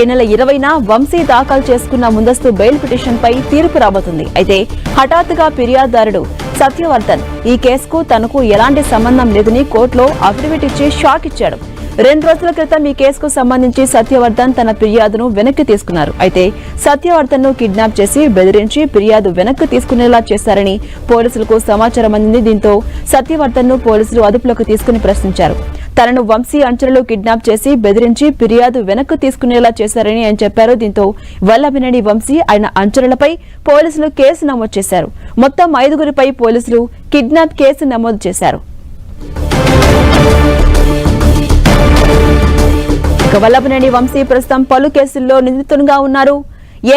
ఈ నెల ఇరవైన వంశీ దాఖలు చేసుకున్న ముందస్తు బెయిల్ పిటిషన్పై తీర్పు రాబోతుంది. అయితే హఠాత్తుగా ఫిర్యాదుదారుడు సత్యవర్ధన్ ఈ కేసుకు తనకు ఎలాంటి సంబంధం లేదని కోర్టులో అఫిడవిట్ ఇచ్చి షాక్ ఇచ్చాడు. రెండు రోజుల క్రితం ఈ కేసుకు సంబంధించి సత్యవర్ధన్ తన ఫిర్యాదును వెనక్కి తీసుకున్నారు. అయితే సత్యవర్ధన్ను కిడ్నాప్ చేసి బెదిరించి ఫిర్యాదు వెనక్కి తీసుకునేలా చేశారని పోలీసులకు సమాచారం అందింది. దీంతో సత్యవర్ధన్ను పోలీసులు అదుపులోకి తీసుకుని ప్రశ్నించారు. తనను వంశీ అంచనలో కిడ్నాప్ చేసి బెదిరించి ఫిర్యాదు వెనక్కు తీసుకునేలా చేశారని ఆయన చెప్పారు. దీంతో వల్లభినని వంశీ ఆయన అంచనలపై పోలీసులు కేసు నమోదు చేశారు. మొత్తం ఐదుగురిపై పోలీసులు కిడ్నాప్ కేసు నమోదు చేశారు. వల్లభనేని వంశీ ప్రస్తుతం పలు కేసుల్లో నిందితునిగా ఉన్నారు.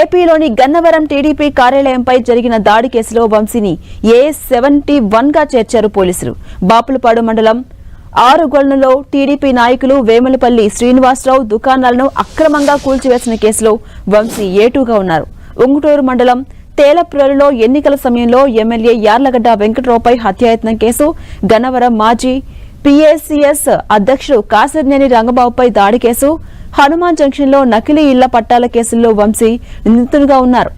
ఏపీలోని గన్నవరం టీడీపీ కార్యాలయంపై జరిగిన దాడి కేసులో వంశీని ఏ సెవెంటీ వన్గా చేర్చారు పోలీసులు. బాపులపాడు మండలం ఆరుగొల్లులో టీడీపీ నాయకులు వేములపల్లి శ్రీనివాసరావు దుకాణాలను అక్రమంగా కూల్చివేసిన కేసులో వంశీ ఏటూగా ఉన్నారు. ఉంగుటూరు మండలం తేలప్రలో ఎన్నికల సమయంలో ఎమ్మెల్యే యార్లగడ్డ వెంకట్రావుపై హత్యాయత్నం కేసు. గన్నవరం మాజీ పిఏసీఎస్ అధ్యక్షుడు కాసిర్నేని రంగబాబుపై దాడి కేసు. హనుమాన్ జంక్షన్లో నకిలీ ఇళ్ళ పట్టాల కేసుల్లో వంశీ నిందితుడిగా ఉన్నారు.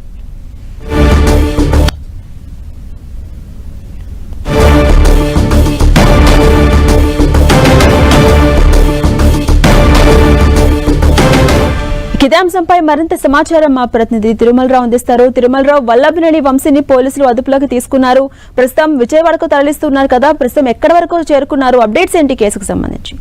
ఇదే అంశంపై మరింత సమాచారం మా ప్రతినిధి తిరుమలరావు అందిస్తారు. తిరుమలరావు వల్లభినేని వంశీని పోలీసులు అదుపులోకి తీసుకున్నారు. ప్రస్తుతం విజయవాడకు తరలిస్తున్నారు కదా. ప్రస్తుతం ఎక్కడి వరకు చేరుకున్నారు? అప్డేట్స్ ఏంటి కేసుకు సంబంధించి?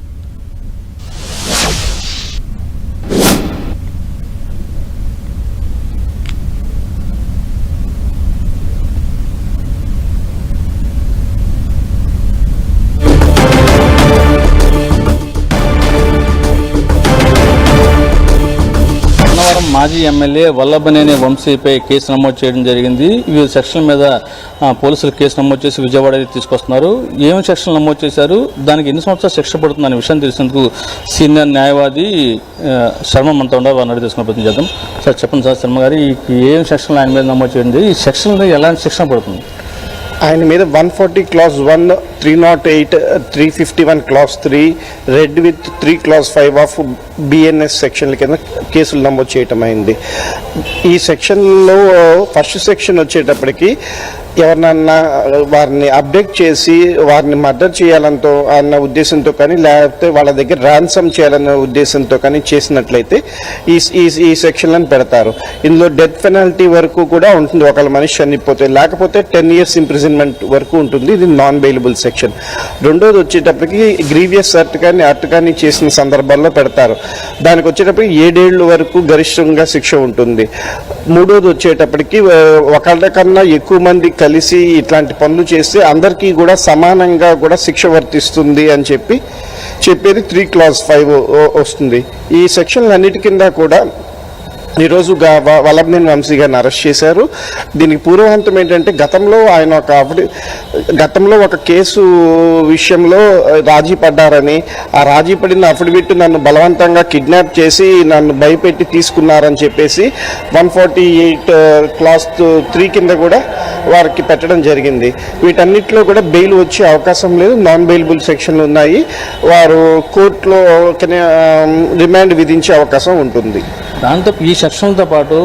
మాజీ ఎమ్మెల్యే వల్లభనేని వంశీపై కేసు నమోదు చేయడం జరిగింది. వివిధ సెక్షన్ల మీద పోలీసులు కేసు నమోదు చేసి విజయవాడ తీసుకొస్తున్నారు. ఏమి సెక్షన్లు నమోదు చేశారు? దానికి ఎన్ని సంవత్సరాలు శిక్ష పడుతుంది అనే విషయం తెలిసేందుకు సీనియర్ న్యాయవాది శర్మ మనతో ఉన్నారు వారిని తెలుసుకునే ప్రయత్నం చేద్దాం. సార్ చెప్పండి సార్ శర్మ గారు ఏం సెక్షన్లు ఆయన మీద నమోదు చేయండి? ఈ సెక్షన్లు ఎలాంటి శిక్షణ పడుతుంది? ఆయన మీద one forty clause one three not eight three fifty one clause three read with three clause five of BNS సెక్షన్ల కింద కేసులు నమోదు చేయటం అయింది. ఈ సెక్షన్లో ఫస్ట్ సెక్షన్ వచ్చేటప్పటికి ఎవరినన్నా వారిని అప్డేట్ చేసి వారిని మర్డర్ చేయాలంతో అన్న ఉద్దేశంతో కానీ లేకపోతే వాళ్ళ దగ్గర ర్యాన్సమ్ చేయాలన్న ఉద్దేశంతో కానీ చేసినట్లయితే ఈ ఈ ఈ సెక్షన్లను పెడతారు. ఇందులో డెత్ పెనాల్టీ వరకు కూడా ఉంటుంది. ఒకళ్ళ మనిషి చనిపోతే లేకపోతే టెన్ ఇయర్స్ ఇంప్రిజన్మెంట్ వరకు ఉంటుంది. ఇది నాన్ బెయిలబుల్ సెక్షన్ రెండోది వచ్చేటప్పటికి గ్రీవియస్ అర్ట్ కానీ అర్ట్ కానీ చేసిన సందర్భాల్లో పెడతారు. దానికి వచ్చేటప్పటికి ఏడేళ్ళు వరకు గరిష్టంగా శిక్ష ఉంటుంది. మూడోది వచ్చేటప్పటికి ఆ, ఒకళ్ళ కన్నా ఎక్కువ మంది కలిసి కలిసి ఇట్లాంటి పనులు చేస్తే అందరికీ కూడా సమానంగా కూడా శిక్ష వర్తిస్తుంది అని చెప్పి చెప్పేది త్రీ క్లాస్ ఫైవ్ వస్తుంది. ఈ సెక్షన్లన్నిటి కింద కూడా ఈరోజు గా- వ- వల్లభనేని వంశీ గారిని అరెస్ట్ చేశారు. దీనికి పూర్వాంతం ఏంటంటే గతంలో ఆయన ఒక గతంలో ఒక కేసు విషయంలో రాజీ పడ్డారని ఆ రాజీ పడిన అఫిడవిట్ నన్ను బలవంతంగా కిడ్నాప్ చేసి నన్ను భయపెట్టి తీసుకున్నారని చెప్పేసి one forty eight clause three కింద కూడా వారికి పెట్టడం జరిగింది. వీటన్నిటిలో కూడా బెయిల్ వచ్చే అవకాశం లేదు. నాన్ బెయిలబుల్ సెక్షన్లు ఉన్నాయి. వారు కోర్టులో రిమాండ్ విధించే అవకాశం ఉంటుంది. దాంతో ఈ సెక్షన్తో పాటు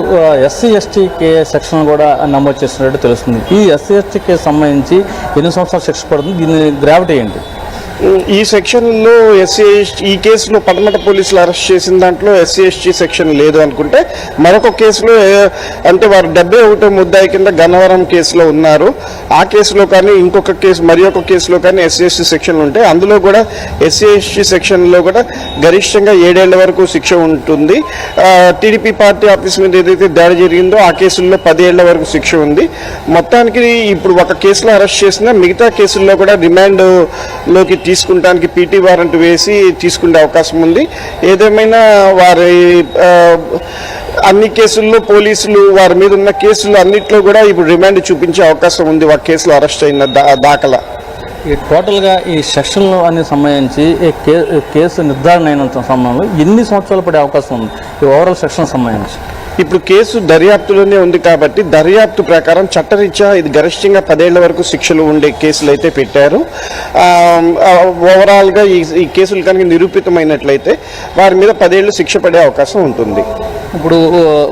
ఎస్సీ ఎస్టీ కే సెక్షన్ కూడా నమోదు చేస్తున్నట్టు తెలుస్తుంది. ఈ ఎస్సీ ఎస్టీ కే సంబంధించి ఎన్ని సంవత్సరాలు శిక్ష పడుతుంది దీని గ్రావిటీ ఏంటి? ఈ సెక్షన్లో ఎస్సీ ఈ కేసులో పడమట పోలీసులు అరెస్ట్ చేసిన దాంట్లో ఎస్సీ ఎస్టీ సెక్షన్ లేదు అనుకుంటే మరొక కేసులో అంటే వారు డెబ్బై ఒకటో ముద్దాయి కింద గన్నవరం కేసులో ఉన్నారు. ఆ కేసులో కానీ ఇంకొక కేసు మరి ఒక కేసులో కానీ ఎస్సీ ఎస్టీ సెక్షన్లు ఉంటాయి అందులో కూడా ఎస్సీ ఎస్టీ సెక్షన్లో కూడా గరిష్టంగా ఏడేళ్ళ వరకు శిక్ష ఉంటుంది. టీడీపీ పార్టీ ఆఫీస్ మీద ఏదైతే దాడి జరిగిందో ఆ కేసుల్లో పదేళ్ళ వరకు శిక్ష ఉంది. మొత్తానికి ఇప్పుడు ఒక కేసులో అరెస్ట్ చేసిన మిగతా కేసుల్లో కూడా రిమాండ్లోకి తీసుకుంటానికి పీటీ వారెంట్ వేసి తీసుకునే అవకాశం ఉంది. ఏదేమైనా వారి అన్ని కేసుల్లో పోలీసులు వారి మీద ఉన్న కేసులు అన్నిట్లో కూడా ఇప్పుడు రిమాండ్ చూపించే అవకాశం ఉంది. ఆ కేసులో అరెస్ట్ అయిన దా- దాఖలా. ఈ టోటల్గా ఈ సెక్షన్లో అనే సంబంధించి ఈ కేసు నిర్ధారణ అయినంత సమయంలో ఎన్ని సంవత్సరాలు పడే అవకాశం ఉంది? ఈ ఓవరాల్ సెక్షన్ సంబంధించి. ఇప్పుడు కేసు దర్యాప్తులోనే ఉంది కాబట్టి దర్యాప్తు ప్రకారం చట్టరీత్యా ఇది గరిష్టంగా పదేళ్ళ వరకు శిక్షలు ఉండే కేసులు అయితే పెట్టారు. ఓవరాల్గా ఈ ఈ కేసులు కనుక నిరూపితమైనట్లయితే వారి మీద పదేళ్ళు శిక్ష పడే అవకాశం ఉంటుంది. ఇప్పుడు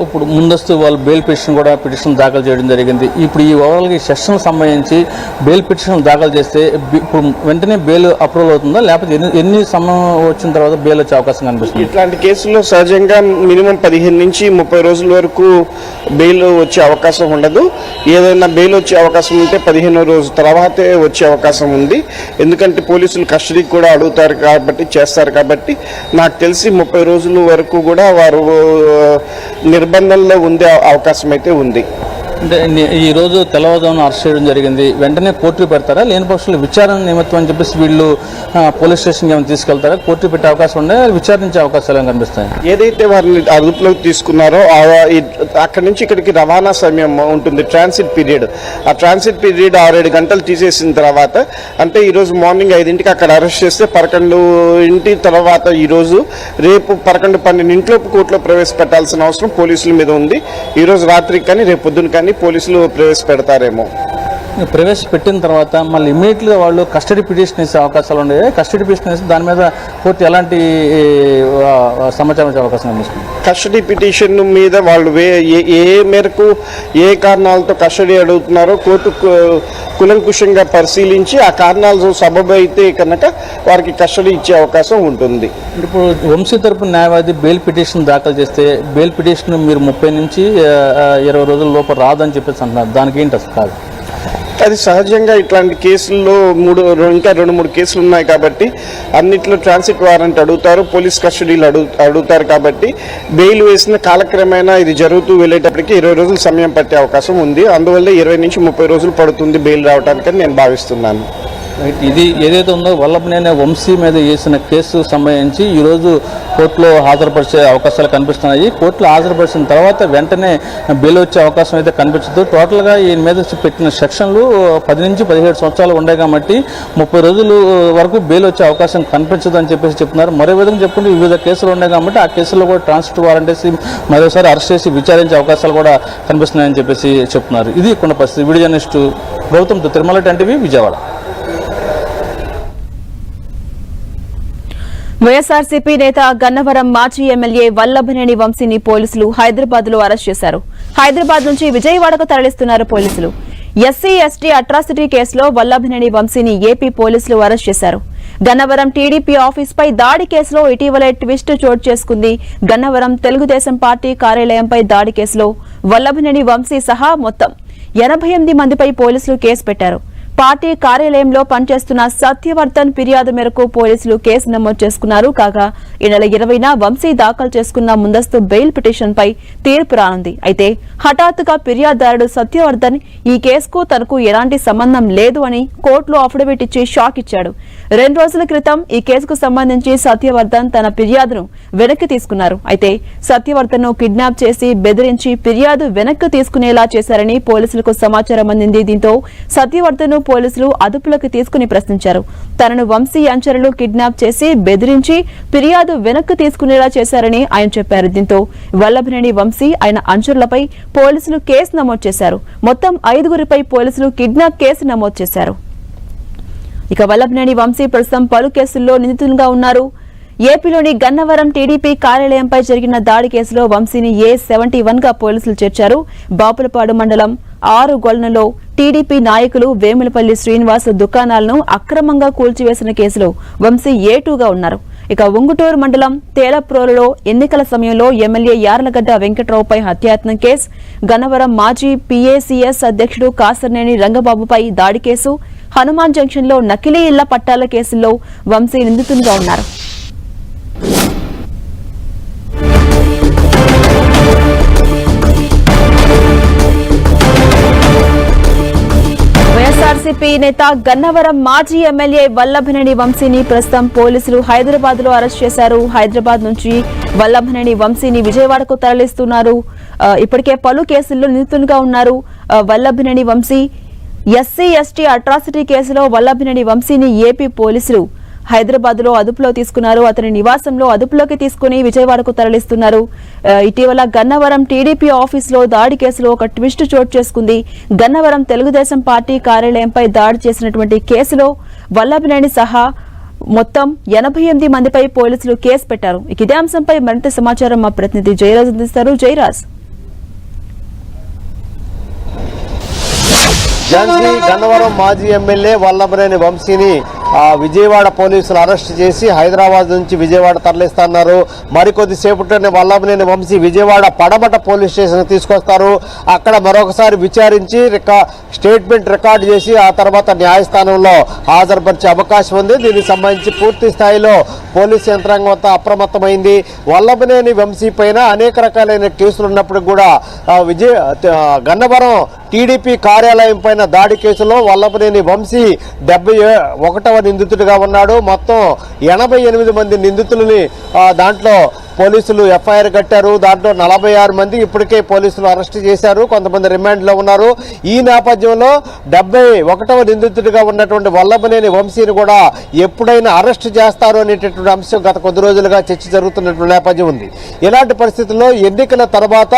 ఇప్పుడు ముందస్తు వాళ్ళు బెయిల్ పిటిషన్ కూడా పిటిషన్ దాఖలు చేయడం జరిగింది. ఇప్పుడు ఈ ఓవరాల్గా ఈ సెషన్ సంబంధించి బెయిల్ పిటిషన్ దాఖలు చేస్తే ఇప్పుడు వెంటనే బెయిల్ అప్రూవల్ అవుతుందా? లేకపోతే ఎన్ని ఎన్ని సమయం వచ్చిన తర్వాత బెయిల్ వచ్చే అవకాశం కనిపిస్తుంది? ఇట్లాంటి కేసుల్లో సహజంగా మినిమం పదిహేను నుంచి ముప్పై రోజుల వరకు బెయిల్ వచ్చే అవకాశం ఉండదు. ఏదైనా బెయిల్ వచ్చే అవకాశం ఉంటే పదిహేను రోజు తర్వాతే వచ్చే అవకాశం ఉంది. ఎందుకంటే పోలీసులు కస్టడీకి కూడా అడుగుతారు కాబట్టి చేస్తారు కాబట్టి నాకు తెలిసి ముప్పై రోజుల వరకు కూడా వారు నిర్బంధంలో ఉండే అవకాశం అయితే ఉంది. అంటే ఈరోజు తెల్లవారుజామున అరెస్ట్ చేయడం జరిగింది. వెంటనే కోర్టు పెడతారా? లేని పక్షులు విచారణ నిమిత్తం అని చెప్పేసి వీళ్ళు పోలీస్ స్టేషన్కి ఏమైనా తీసుకెళ్తారా? కోర్టు పెట్టే అవకాశం ఉండే విచారించే అవకాశాలు ఏమైనా కనిపిస్తాయి? ఏదైతే వారిని అదుపులోకి తీసుకున్నారో అక్కడి నుంచి ఇక్కడికి రవాణా సమయం ఉంటుంది ట్రాన్సిట్ పీరియడ్ ఆ ట్రాన్సిట్ పీరియడ్ ఆరేడు గంటలు తీసేసిన తర్వాత అంటే ఈరోజు మార్నింగ్ ఐదింటికి అక్కడ అరెస్ట్ చేస్తే పదకొండు ఇంటి తర్వాత ఈరోజు రేపు పదకొండు పన్నెండింటిలోపు కోర్టులో ప్రవేశపెట్టాల్సిన అవసరం పోలీసుల మీద ఉంది. ఈరోజు రాత్రికి కానీ రేపు పొద్దున కానీ పోలీసులు ప్రవేశపెడతారేమో. ప్రవేశపెట్టిన తర్వాత మళ్ళీ ఇమీడియట్గా వాళ్ళు కస్టడీ పిటిషన్ వేసే అవకాశాలు ఉన్నాయి కస్టడీ పిటిషన్ వేస్తే దాని మీద కోర్టు ఎలాంటి సమాచారం ఇచ్చే అవకాశం కనిపిస్తుంది కస్టడీ పిటిషన్ మీద వాళ్ళు ఏ- ఏ మేరకు ఏ కారణాలతో కస్టడీ అడుగుతున్నారో కోర్టు కులంకుషంగా పరిశీలించి ఆ కారణాలు సబబు అయితే కనుక వారికి కస్టడీ ఇచ్చే అవకాశం ఉంటుంది. ఇప్పుడు వంశీ తరపు న్యాయవాది బెయిల్ పిటిషన్ దాఖలు చేస్తే బెయిల్ పిటిషన్ మీరు ముప్పై నుంచి ఇరవై రోజుల లోపు రాదని చెప్పేసి అంటున్నారు. దానికి ఏంటి అసలు కాదు అది సహజంగా ఇట్లాంటి కేసుల్లో మూడు ఇంకా రెండు మూడు కేసులు ఉన్నాయి కాబట్టి అన్నిట్లో ట్రాన్సిట్ వారెంట్ అడుగుతారు పోలీస్ కస్టడీలు అడుగు అడుగుతారు కాబట్టి బెయిల్ వేసిన కాలక్రమేణా ఇది జరుగుతూ వెళ్ళేటప్పటికి ఇరవై రోజులు సమయం పట్టే అవకాశం ఉంది. అందువల్ల ఇరవై నుంచి ముప్పై రోజులు పడుతుంది బెయిల్ రావడానికని నేను భావిస్తున్నాను. రైట్. ఇది ఏదైతే ఉందో వల్లభనేని వంశీ మీద వేసిన కేసు సంబంధించి ఈరోజు కోర్టులో హాజరుపరిచే అవకాశాలు కనిపిస్తున్నాయి. కోర్టులో హాజరుపరిచిన తర్వాత వెంటనే బెయిల్ వచ్చే అవకాశం అయితే కనిపించదు. టోటల్గా ఈయన మీద పెట్టిన సెక్షన్లు పది నుంచి పదిహేడు సంవత్సరాలు ఉన్నాయి కాబట్టి ముప్పై రోజులు వరకు బెయిల్ వచ్చే అవకాశం కనిపించదు అని చెప్పేసి చెప్తున్నారు. మరో విధంగా చెప్పుకుంటే వివిధ కేసులు ఉన్నాయి కాబట్టి ఆ కేసుల్లో కూడా ట్రాన్స్ఫర్ వారెంట్ వేసి మరోసారి అరెస్ట్ చేసి విచారించే అవకాశాలు కూడా కనిపిస్తున్నాయని చెప్పేసి చెప్తున్నారు. ఇది కొన్ని పరిస్థితి. వీడియో జర్నలిస్టు గౌతమ్తో తిరుమల టెంటివి విజయవాడ. వైఎస్ఆర్సీపీ నేత గన్నవరం మాజీ ఎమ్మెల్యే వల్లభనేని వంశీని పోలీసులు హైదరాబాద్లో అరెస్ట్ చేశారు. హైదరాబాద్ నుంచి విజయవాడకు తరలిస్తున్నారు పోలీసులు. ఎస్సీ ఎస్టీ అట్రాసిటీ కేసులో వల్లభనేని వంశీని ఏపీ పోలీసులు అరెస్ట్ చేశారు. గన్నవరం టీడీపీ ఆఫీస్పై దాడి కేసులో ఇటీవలే ట్విస్ట్ చోటు చేసుకుంది గన్నవరం తెలుగుదేశం పార్టీ కార్యాలయంపై దాడి కేసులో వల్లభనేని వంశీ సహా మొత్తం ఎనభై ఎనిమిది మందిపై పోలీసులు కేసు పెట్టారు. పార్టీ కార్యాలయంలో పనిచేస్తున్న సత్యవర్ధన్ ఫిర్యాదు మేరకు పోలీసులు కేసు నమోదు చేసుకున్నారు. కాగా ఈ నెల ఇరవైన వంశీ దాఖలు చేసుకున్న ముందస్తు బెయిల్ పిటిషన్ పై తీర్పు రానుంది. అయితే హఠాత్తుగా ఫిర్యాదుదారుడు సత్యవర్ధన్ ఈ కేసుకు తనకు ఎలాంటి సంబంధం లేదు అని కోర్టులో అఫిడవిట్ ఇచ్చి షాక్ ఇచ్చాడు. రెండు రోజుల క్రితం ఈ కేసుకు సంబంధించి సత్యవర్ధన్ తన ఫిర్యాదును వెనక్కి తీసుకున్నారు. అయితే సత్యవర్ధన్ను కిడ్నాప్ చేసి బెదిరించి ఫిర్యాదు వెనక్కి తీసుకునేలా చేశారని పోలీసులకు సమాచారం అందింది. దీంతో సత్యవర్ధన్ పోలీసులు అదుపులోకి తీసుకుని ప్రశ్నించారు. తనను వంశీ అంచరులు కిడ్నాప్ చేసి బెదిరించి ఫిర్యాదు వెనక్కు తీసుకునేలా చేశారని ఆయన చెప్పారు. దీంతో వల్లభనేని వంశీ ఆయన అంచరులపై పోలీసులు కేసు నమోదు చేశారు. మొత్తం ఐదుగురిపై పోలీసులు కిడ్నాప్ కేసు నమోదు చేశారు. ఇక వల్లభనేని వంశీ ప్రస్తుతం పలు కేసుల్లో నిందితులుగా ఉన్నారు. ఏపీలోని గన్నవరం టీడీపీ కార్యాలయంపై జరిగిన దాడి కేసులో వంశీని ఏ సెవెంటీ వన్గా పోలీసులు చేర్చారు. బాపులపాడు మండలం ఆరు గొలనలో టీడీపీ నాయకులు వేములపల్లి శ్రీనివాస్ దుకాణాలను అక్రమంగా కూల్చివేసిన కేసులో వంశీ ఏటూగా ఉన్నారు. ఇక ఉంగుటూరు మండలం తేలప్రోలలో ఎన్నికల సమయంలో ఎమ్మెల్యే యార్లగడ్డ వెంకట్రావుపై హత్యాయత్నం కేసు. గన్నవరం మాజీ పీఏసీఎస్ అధ్యక్షుడు కాసర్నేని రంగబాబుపై దాడి కేసు. హనుమాన్ జంక్షన్లో నకిలీ ఇళ్ళ పట్టాల కేసుల్లో వంశీ నిందితునిగా ఉన్నారు. వైసీపీ నేత గన్నవరం మాజీ ఎమ్మెల్యే వల్లభనేని వంశీని ప్రస్తుతం పోలీసులు హైదరాబాద్లో అరెస్ట్ చేశారు. హైదరాబాద్ నుంచి వల్లభనేని వంశీని విజయవాడకు తరలిస్తున్నారు. ఇప్పటికే పలు కేసుల్లో నిందితులుగా ఉన్నారు. Vallabhaneni Vamsi SC ST atrocity కేసులో వల్లభనేని వంశీని ఏపీ పోలీసులు హైదరాబాద్లో అదుపులో తీసుకున్నారు. అతని నివాసంలో అదుపులోకి తీసుకుని విజయవాడకు తరలిస్తున్నారు. ఇటీవల గన్నవరం టీడీపీ ఆఫీసులో దాడి కేసులో ఒక ట్విస్ట్ చోటు చేసుకుంది. గన్నవరం తెలుగుదేశం పార్టీ కార్యాలయంపై దాడి చేసినటువంటి కేసులో వల్లభనేని సహా మొత్తం ఎనభై ఎనిమిది మందిపై పోలీసులు కేసు పెట్టారు. ఇదే అంశంపై మరింత సమాచారం మా ప్రతినిధి జయరాజ్ అందిస్తారు. జయరాజ్. గన్నవరం మాజీ ఎమ్మెల్యే వల్లభనేని వంశీని విజయవాడ పోలీసులు అరెస్ట్ చేసి హైదరాబాద్ నుంచి విజయవాడ తరలిస్తున్నారు. మరికొద్ది సేపట్లోనే వల్లభనేని వంశీ విజయవాడ పడమట పోలీస్ స్టేషన్ తీసుకొస్తారు. అక్కడ మరొకసారి విచారించి స్టేట్మెంట్ రికార్డు చేసి ఆ తర్వాత న్యాయస్థానంలో హాజరుపరిచే అవకాశం ఉంది. దీనికి సంబంధించి పూర్తి స్థాయిలో పోలీస్ యంత్రాంగం అంతా అప్రమత్తమైంది. వల్లభనేని వంశీ పైన అనేక రకాలైన కేసులు ఉన్నప్పుడు కూడా విజయ గన్నవరం టీడీపీ కార్యాలయం పైన దాడి కేసులో వల్లభనేని వంశీ డెబ్బై ఒకటవ నిందితుడిగా ఉన్నాడు. మొత్తం ఎనభై ఎనిమిది మంది నిందితులని దాంట్లో పోలీసులు ఎఫ్ఐఆర్ కట్టారు. దాంట్లో నలభై ఆరు మంది ఇప్పటికే పోలీసులు అరెస్ట్ చేశారు. కొంతమంది రిమాండ్లో ఉన్నారు. ఈ నేపథ్యంలో డెబ్బై ఒకటవ నిందితుడిగా ఉన్నటువంటి వల్లభనేని వంశీని కూడా ఎప్పుడైనా అరెస్ట్ చేస్తారు అనేటటువంటి అంశం గత కొద్ది రోజులుగా చర్చ జరుగుతున్నటువంటి నేపథ్యం ఉంది. ఇలాంటి పరిస్థితుల్లో ఎన్నికల తర్వాత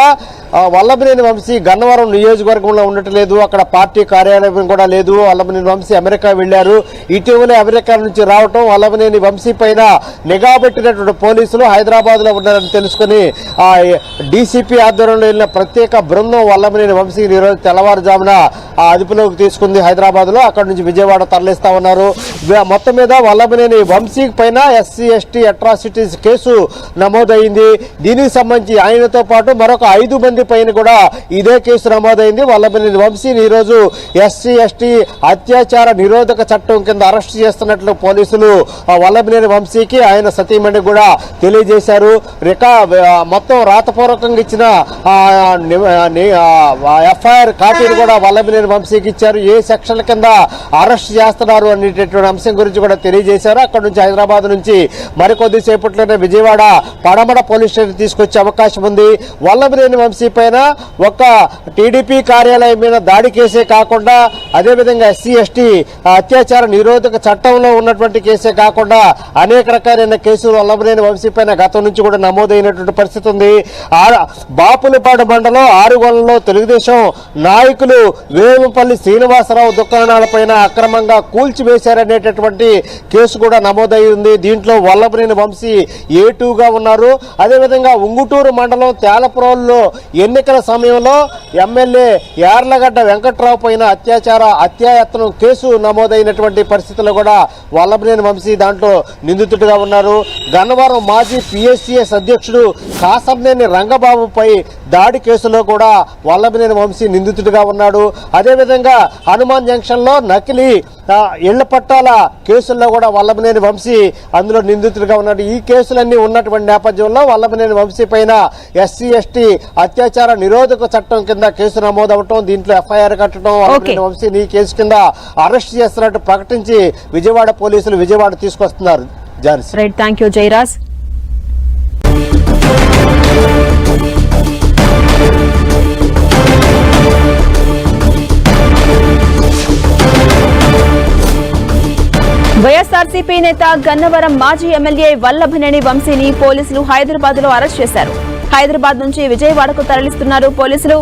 వల్లభనేని వంశీ గన్నవరం నియోజకవర్గంలో ఉండట్లేదు. అక్కడ పార్టీ కార్యాలయం కూడా లేదు. వల్లభనేని వంశీ అమెరికా వెళ్ళారు ఇటీవలే అమెరికా నుంచి రావటం వల్లభనేని వంశీ పైన నిఘా పెట్టినటువంటి పోలీసులు హైదరాబాద్ లో ఉన్నారని తెలుసుకుని ఆ డీసీపీ ఆధ్వర్యంలో వెళ్ళిన ప్రత్యేక బృందం వల్లభనేని వంశీని ఈరోజు తెల్లవారుజామున ఆ అదుపులోకి తీసుకుంది హైదరాబాద్లో అక్కడ నుంచి విజయవాడ తరలిస్తా ఉన్నారు. మొత్తం మీద వల్లభనేని వంశీ పైన ఎస్సీ ఎస్టీ అట్రాసిటీస్ కేసు నమోదైంది. దీనికి సంబంధించి ఆయనతో పాటు మరొక ఐదు మంది పైన కూడా ఇదే కేసు నమోదైంది. వల్లభనేని వంశీని ఈరోజు ఎస్సీ ఎస్టీ అత్యాచార నిరోధక చట్టం కింద అరెస్ట్ చేస్తున్నట్లు పోలీసులు ఆ వల్లభనేని వంశీకి ఆయన సతీమణి కూడా తెలియజేశారు. రికా మొత్తం రాతపూర్వకంగా ఇచ్చిన ఎఫ్ఐఆర్ కాపీలు కూడా వల్లభనేని వంశీకి ఇచ్చారు. ఏ సెక్షన్ల కింద అరెస్ట్ చేస్తున్నారు అనేటటువంటి అంశం గురించి కూడా తెలియజేశారు. అక్కడ నుంచి హైదరాబాద్ నుంచి మరికొద్ది సేపట్లోనే విజయవాడ పడమడ పోలీస్ స్టేషన్ తీసుకొచ్చే అవకాశం ఉంది. వల్లభనేని వంశీ పైన ఒక టీడీపీ కార్యాలయం మీద దాడి కేసే కాకుండా అదేవిధంగా ఎస్సీ ఎస్టీ అత్యాచార నిరోధక చట్టంలో ఉన్నటువంటి కేసే కాకుండా అనేక రకాలైన కేసులు వల్లభనేని వంశీ పైన గతం నుంచి కూడా నమోదైనటువంటి పరిస్థితి ఉంది. బాపులపాడు మండలం ఆరుగొండలో తెలుగుదేశం నాయకులు వేలుపల్లి శ్రీనివాసరావు దుకాణాలపైన అక్రమంగా కూల్చివేశారనేటటువంటి కేసు కూడా నమోదై ఉంది. దీంట్లో వల్లభనేని వంశీ ఏ టూగా ఉన్నారు. అదేవిధంగా ఉంగుటూరు మండలం తేలపురంలో ఎన్నికల సమయంలో ఎమ్మెల్యే యార్లగడ్డ వెంకట్రావు పైన అత్యాచార అత్యాయత్నం కేసు నమోదైనటువంటి పరిస్థితుల్లో కూడా వల్లభనేని వంశీ దాంట్లో నిందితుడిగా ఉన్నారు. గన్నవరం మాజీ పిఎస్సిఎస్ అధ్యక్షుడు కాసంనేని రంగబాబుపై దాడి కేసులో కూడా వల్లభనేని వంశీ నిందితుడిగా ఉన్నాడు. అదేవిధంగా హనుమాన్ జంక్షన్లో నకిలీ ఇళ్ళ పట్టాల కేసుల్లో కూడా వల్లభనేని వంశీ అందులో నిందితుడిగా ఉన్నాడు. ఈ కేసులన్నీ ఉన్నటువంటి నేపథ్యంలో వల్లభనేని వంశీ పైన ఎస్సీ ఎస్టీ అత్యాచార నిరోధక చట్టం కింద కేసు నమోదవటం దీంట్లో ఎఫ్ఐఆర్ కట్టడం వల్లభనేని వంశీని ఈ కేసు కింద అరెస్ట్ చేస్తున్నట్టు ప్రకటించి విజయవాడ పోలీసులు విజయవాడ తీసుకొస్తున్నారు. Jhansi. Right thank you Jayaraj YSRCP నేత గన్నవరం మాజీ ఎమ్మెల్యే వల్లభనేని వంశీని పోలీసులు హైదరాబాద్లో అరెస్ట్ చేశారు. హైదరాబాద్ నుంచి విజయవాడకు తరలిస్తున్నారు పోలీసులు.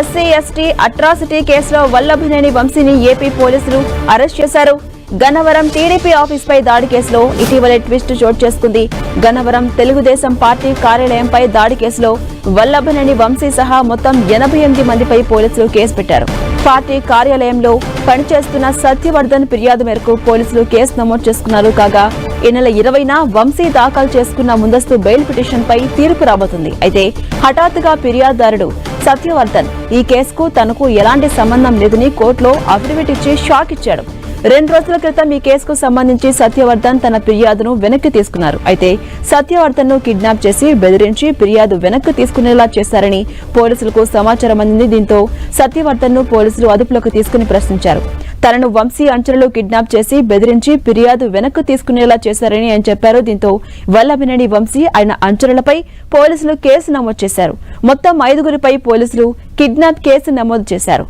ఎస్సీ ఎస్టీ అట్రాసిటీ కేసులో వల్లభనేని వంశీని ఏపీ పోలీసులు అరెస్ట్ చేశారు. గన్నవరం టీడీపీ ఆఫీస్ పై దాడి కేసులో ఇటీవలే ట్విస్ట్ చోటు చేసుకుంది. గన్నవరం తెలుగుదేశం పార్టీ కార్యాలయంపై దాడి కేసులో వల్లభనేని వంశీ సహా మొత్తం ఎనభై ఎనిమిది మందిపై పోలీసులు కేసు పెట్టారు. పార్టీ కార్యాలయంలో పనిచేస్తున్న సత్యవర్ధన్ ఫిర్యాదు మేరకు పోలీసులు కేసు నమోదు చేసుకున్నారు. కాగా ఈ నెల ఇరవైన వంశీ దాఖలు చేసుకున్న ముందస్తు బెయిల్ పిటిషన్పై తీర్పు రాబోతుంది. అయితే హఠాత్తుగా ఫిర్యాదుదారుడు సత్యవర్ధన్ ఈ కేసుకు తనకు ఎలాంటి సంబంధం లేదని కోర్టులో అఫిడవిట్ ఇచ్చి షాక్ ఇచ్చాడు. రెండు రోజుల క్రితం ఈ కేసుకు సంబంధించి సత్యవర్ధన్ తన ఫిర్యాదును వెనక్కి తీసుకున్నారు. అయితే సత్యవర్ధన్ను కిడ్నాప్ చేసి బెదిరించి ఫిర్యాదు వెనక్కి తీసుకునేలా చేశారని పోలీసులకు సమాచారం అందింది. దీంతో సత్యవర్ధన్ను పోలీసులు అదుపులోకి తీసుకుని ప్రశ్నించారు. తనను వంశీ అంచెలలో కిడ్నాప్ చేసి బెదిరించి ఫిర్యాదు వెనక్కు తీసుకునేలా చేశారని ఆయన చెప్పారు. దీంతో వల్లభినేని వంశీ ఆయన అంచెలపై పోలీసులు కేసు నమోదు చేశారు. మొత్తం ఐదుగురిపై పోలీసులు కిడ్నాప్ కేసు నమోదు చేశారు.